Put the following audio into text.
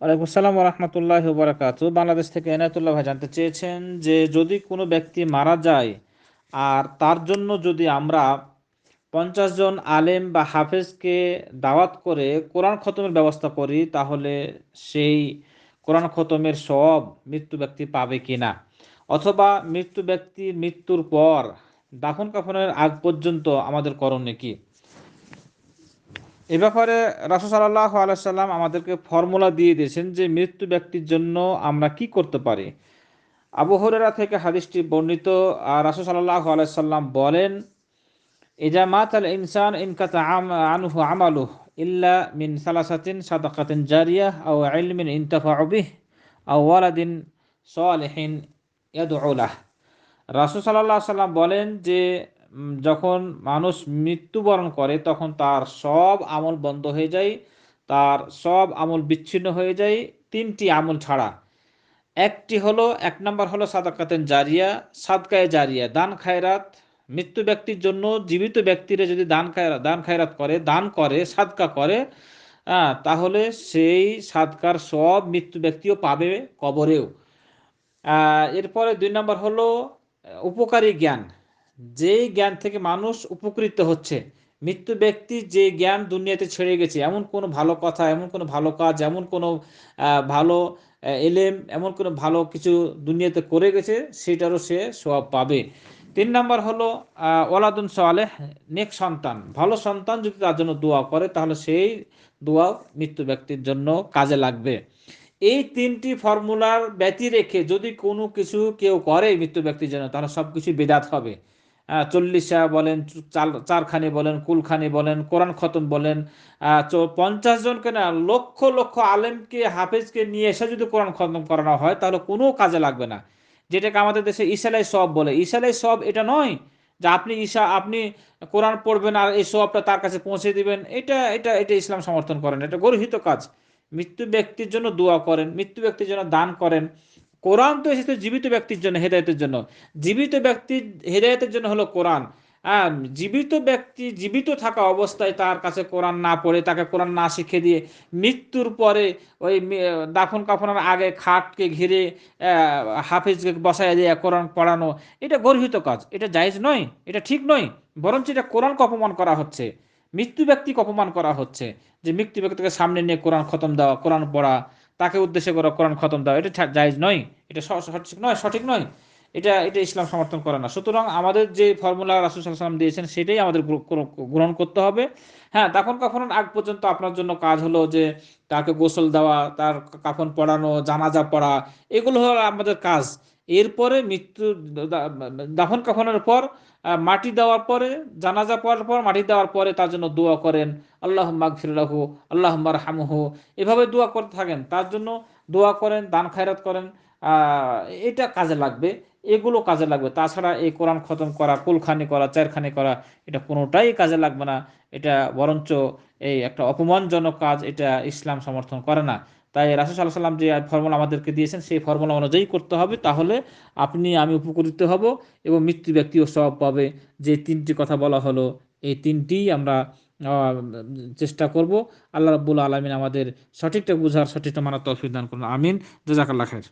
ওয়ালাইকুম আসসালাম রহমতুল্লাহ বরাকাতু বাংলাদেশ থেকে এনায়তুল্লাহ ভাই জানতে চেয়েছেন যে, যদি কোনো ব্যক্তি মারা যায় আর তার জন্য যদি আমরা পঞ্চাশ জন আলেম বা হাফেজকে দাওয়াত করে কোরআন খতমের ব্যবস্থা করি, তাহলে সেই কোরআন খতমের সব মৃত্যু ব্যক্তি পাবে কি না? অথবা মৃত্যু ব্যক্তির মৃত্যুর পর দাফন কাফনের আগ পর্যন্ত আমাদের করণীয় কি? এ ব্যাপারে রাসুল সাল্লাহ আলাইসাল্লাম আমাদেরকে ফর্মুলা দিয়ে দিয়েছেন যে মৃত্যু ব্যক্তির জন্য আমরা কি করতে পারি। আবু হরেরা থেকে হাদিসটি বর্ণিত রাসুল সাল্লাহ আলাইসাল্লাম বলেন ইজা মাত আল ইনসান ইনকাতা আনহু আমালু ইল্লা মিন সালাসাতিন সাদাকাতিন জারিয়া আও ইলমিন ইনতাফা বিহ আও ওয়ালাদিন সালেহিন ইয়াদউলাহ রাসুল সাল্লাহ সাল্লাম বলেন যে যখন মানুষ মৃত্যুবরণ করে, তখন তার সব আমল বন্ধ হয়ে যায়, তার সব আমল বিচ্ছিন্ন হয়ে যায়, তিনটি আমল ছাড়া। একটি হলো, এক নম্বর হলো সাদাকাতেন জারিয়া, সাদকায় জারিয়া, দান খায়রাত। মৃত্যু ব্যক্তির জন্য জীবিত ব্যক্তিরা যদি দান খায়রাত দান খায়রাত করে, দান করে, সাদকা করে তাহলে সেই সাদকার সব মৃত্যু ব্যক্তিও পাবে কবরেও। এরপরে দুই নম্বর হলো, উপকারী জ্ঞান। যেই জ্ঞান থেকে মানুষ উপকৃত হচ্ছে, মৃত্যু ব্যক্তি যে জ্ঞান দুনিয়াতে ছেড়ে গেছে, এমন কোনো ভালো কথা, এমন কোনো ভালো কাজ, এমন কোনো ভালো এলেম, এমন কোনো ভালো কিছু দুনিয়াতে করে গেছে, সেটারও সে সব পাবে। তিন নম্বর হলো ওলাদুন সালেহ, নেক সন্তান। ভালো সন্তান যদি তার জন্য দোয়া করে, তাহলে সেই দোয়া মৃত্যু ব্যক্তির জন্য কাজে লাগবে। এই তিনটি ফর্মুলার ব্যতি রেখে যদি কোনো কিছু কেউ করে মৃত্যু ব্যক্তির জন্য, তাহলে সব কিছু বেদাত হবে। চল্লিশা বলেন চারখানি বলেন, কুলখানি বলেন, কোরআন খতম বলেন পঞ্চাশ জনকে না, লক্ষ লক্ষ আলেমকে, হাফেজকে নিয়ে এসে যদি কোরআন খতম করানো হয়, তাহলে কোনো কাজে লাগবে না। যেটাকে আমাদের দেশে ইসালাই সব বলে। ইসালাই সব এটা নয় যে আপনি ঈশা আপনি কোরআন পড়বেন আর এই সবটা তার কাছে পৌঁছে দিবেন। এটা এটা এটা ইসলাম সমর্থন করেন। এটা গর্হিত কাজ। মৃত্যু ব্যক্তির জন্য দোয়া করেন, মৃত্যু ব্যক্তির জন্য দান করেন। কোরআন তো এসেছে জীবিত ব্যক্তির জন্য, হেদায়তের জন্য। জীবিত ব্যক্তির হেদায়তের জন্য হলো কোরআন। জীবিত ব্যক্তি জীবিত থাকা অবস্থায় তার কাছে কোরআন না পড়ে, তাকে কোরআন না শিখে দিয়ে মৃত্যুর পরে ওই দাফন কাফনের আগে খাটকে ঘিরে হাফিজকে বসাই দিয়ে কোরআন পড়ানো, এটা গর্হিত কাজ। এটা জায়জ নয়, এটা ঠিক নয়। বরঞ্চ এটা কোরআনকে অপমান করা হচ্ছে। মৃত্যু ব্যক্তিকে অপমান করা হচ্ছে। যে মৃত্যু ব্যক্তিকে সামনে নিয়ে কোরআন খতম দেওয়া, কোরআন পড়া তাকে উদ্দেশ্য করে কোরআন খতম দেওয়া, এটা জায়জ নয়, এটা সঠিক নয় সঠিক নয়। এটা এটা ইসলাম সমর্থন করে না। সুতরাং আমাদের যে ফর্মুলা রাসুল সাল্লাম দিয়েছেন, সেটাই আমাদের গ্রহণ করতে হবে। হ্যাঁ তখন কখন আগ পর্যন্ত আপনার জন্য কাজ হলো যে তাকে গোসল দেওয়া, তার কাফন পড়ানো জানাজা পড়া, এগুলো হলো আমাদের কাজ। এরপরে মৃত্যু দাফন কাফনের পর মাটি দেওয়ার পরে, জানাজা পড়ার পর, মাটি দেওয়ার পরে তার জন্য দোয়া করেন আল্লাহ মাগফিরাহু আল্লাহ হামহু এভাবে দোয়া করতে থাকেন, তার জন্য দোয়া করেন, দান খায়রাত করেন এটা কাজে লাগবে, এগুলো কাজে লাগবে। তাছাড়া এই কোরআন খতম করা, কুলখানি করা, চারখানি করা, এটা কোনোটাই কাজে লাগবে না। এটা বরঞ্চ এই একটা অপমানজনক কাজ, এটা ইসলাম সমর্থন করে না। তাই রাসুল সাল্লাহ সাল্লাম যে ফর্মুলা আমাদেরকে দিয়েছেন, সেই ফর্মুলা অনুযায়ী করতে হবে। তাহলে আপনি, আমি উপকৃত হব এবং মৃত্যু ব্যক্তিও সব পাবে। যে তিনটি কথা বলা হলো, এই তিনটি আমরা চেষ্টা করব। আল্লাহ রাবুল আলমিন আমাদের সঠিকটা বোঝার সঠিকটা মানার তৌফিক দান করুন। আমিন। জাজাকাল্লা খায়ের